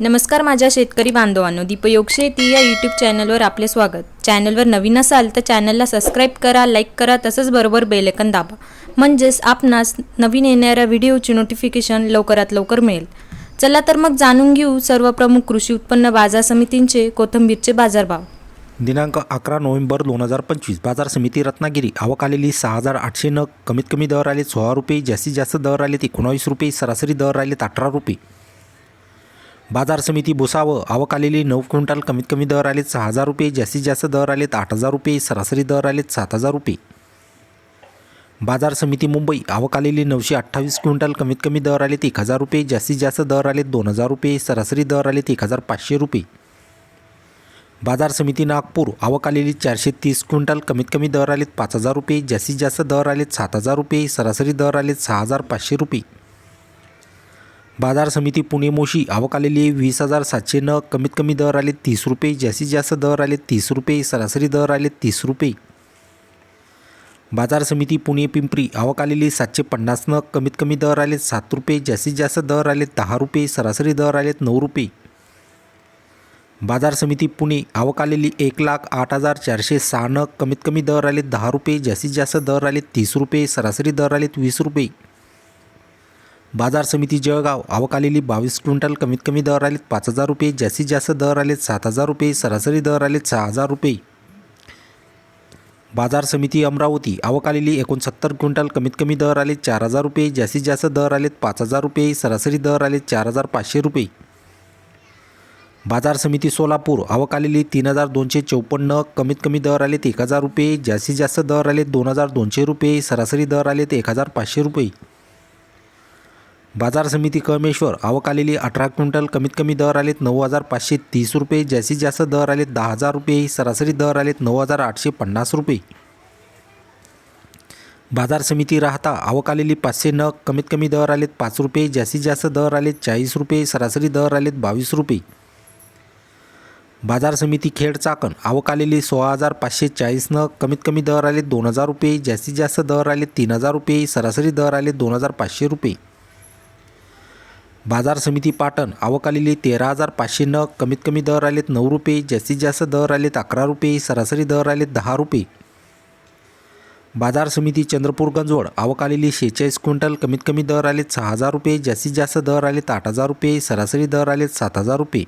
नमस्कार माझ्या शेतकरी बांधवांनो दीपयोग शेती या यूट्यूब चॅनलवर आपले स्वागत. चॅनलवर नवीन असाल तर चॅनलला सबस्क्राईब करा लाईक करा तसंच बरोबर बेलेकन दाबा. म्हणजेच आपणास नवीन येणाऱ्या व्हिडिओची नोटिफिकेशन लवकरात लवकर मिळेल. चला तर मग जाणून घेऊ सर्व प्रमुख कृषी उत्पन्न बाजार समितींचे कोथंबीरचे बाजारभाव. दिनांक अकरा नोव्हेंबर दोन हजार पंचवीस बाजार समिती रत्नागिरी. आवक आलेली सहा हजार आठशे नग कमीत कमी दर आले सोळा रुपये जास्तीत जास्त दर आलेत एकोणावीस रुपये सरासरी दर आलेत अठरा रुपये. बाजार समिती भुसावं. आवक आलेली नऊ क्विंटल कमीत कमी दर आलेत सहा हजार रुपये जास्तीत जास्त दर आलेत आठ हजार रुपये सरासरी दर आलेत सात हजार रुपये. बाजार समिती मुंबई आवक आलेली नऊशे अठ्ठावीस क्विंटल कमीत कमी दर आलेत एक हजार रुपये जास्तीत जास्त दर आलेत दोन हजार रुपये सरासरी दर आलेत एक हजार पाचशे रुपये. बाजार समिती नागपूर आवक आलेली चारशे तीस क्विंटल कमीत कमी दर आलेत पाच हजार रुपये जास्तीत जास्त दर आलेत सात हजार रुपये सरासरी दर आलेत सहा हजार पाचशे रुपये. बाजार समिती पुणे मोशी आवक आलेली वीस हजार सातशे नग कमीत कमी दर आले तीस रुपये. जास्तीत जास्त दर आले तीस रुपये. सरासरी दर आले तीस रुपये. बाजार समिती पुणे पिंपरी आवक आलेली सातशे पन्नास नग कमीत कमी दर आलेत सात रुपये. जास्तीत जास्त दर आले दहा रुपये. सरासरी दर आलेत नऊ रुपये. बाजार समिती पुणे आवक आलेली एक लाख आठ हजार चारशे सहा नग कमीत कमी दर आले दहा रुपये. जास्तीत जास्त दर आले तीस रुपये. सरासरी दर आलेत वीस रुपये. बाजार समिती जळगाव. आवक आलेली बावीस क्विंटल कमीत कमी दर आलेत पाच हजार रुपये. जास्तीत जास्त दर आलेत सात हजार रुपये. सरासरी दर आलेत सहा हजार रुपये. बाजार समिती अमरावती. आवक आलेली एकोणसत्तर क्विंटल कमीत कमी दर आलेत चार हजार रुपये. जास्तीत जास्त दर आलेत पाच हजार रुपये. सरासरी दर आलेत चार हजार पाचशे रुपये. बाजार समिती सोलापूर. आवक आलेली तीन हजार दोनशे चौपन्न कमीत कमी दर आलेत एक हजार रुपये. जास्तीत जास्त दर आलेत दोन हजार दोनशे रुपये. सरासरी दर आलेत एक हजार पाचशे रुपये. बाजार समिती कमेश्वर आवक आलेली अठरा क्विंटल कमीत कमी दर आलेत नऊ हजार पाचशे तीस रुपये जास्तीत जास्त दर आलेत दहा हजार रुपये सरासरी दर आलेत नऊ हजार आठशे पन्नास रुपये. बाजार समिती राहता आवक आलेली पाचशे नग कमीत कमी दर आलेत पाच रुपये जास्तीत जास्त दर आलेत चाळीस रुपये सरासरी दर आलेत बावीस रुपये. बाजार समिती खेड चाकण आवक आलेली सोळा हजार पाचशे चाळीस नग कमीत कमी दर आलेत दोन हजार रुपये जास्तीत जास्त दर आलेत तीन हजार रुपये सरासरी दर आलेत दोन हजार पाचशे रुपये. बाजार समिती पाटण आवक आलेली तेरा हजार पाचशे नग कमीत कमी दर आलेत नऊ रुपये जास्तीत जास्त दर आलेत अकरा रुपये सरासरी दर आलेत दहा रुपये. बाजार समिती चंद्रपूर गंजवड आवक आलेली शेहेचाळीस क्विंटल कमीत कमी दर आलेत सहा हजार रुपये जास्तीत जास्त दर आलेत आठ हजार रुपये सरासरी दर आलेत सात हजार रुपये.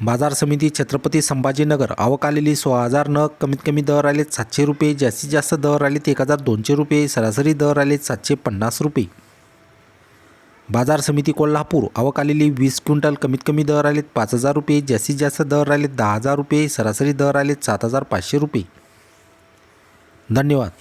बाजार समिती छत्रपती संभाजीनगर आवक आलेली सोळा हजार नग कमीत कमी दर आलेत सातशे रुपये जास्तीत जास्त दर आलेत एक हजार दोनशे रुपये सरासरी दर आलेत सातशे पन्नास रुपये. बाजार समिती कोल्हापूर आवक आलेली वीस क्विंटल कमीत कमी दर आलेत पाच हजार रुपये जास्तीत जास्त दर आलेत दहा हजार रुपये सरासरी दर आलेत सात हजार पाचशे रुपये. धन्यवाद.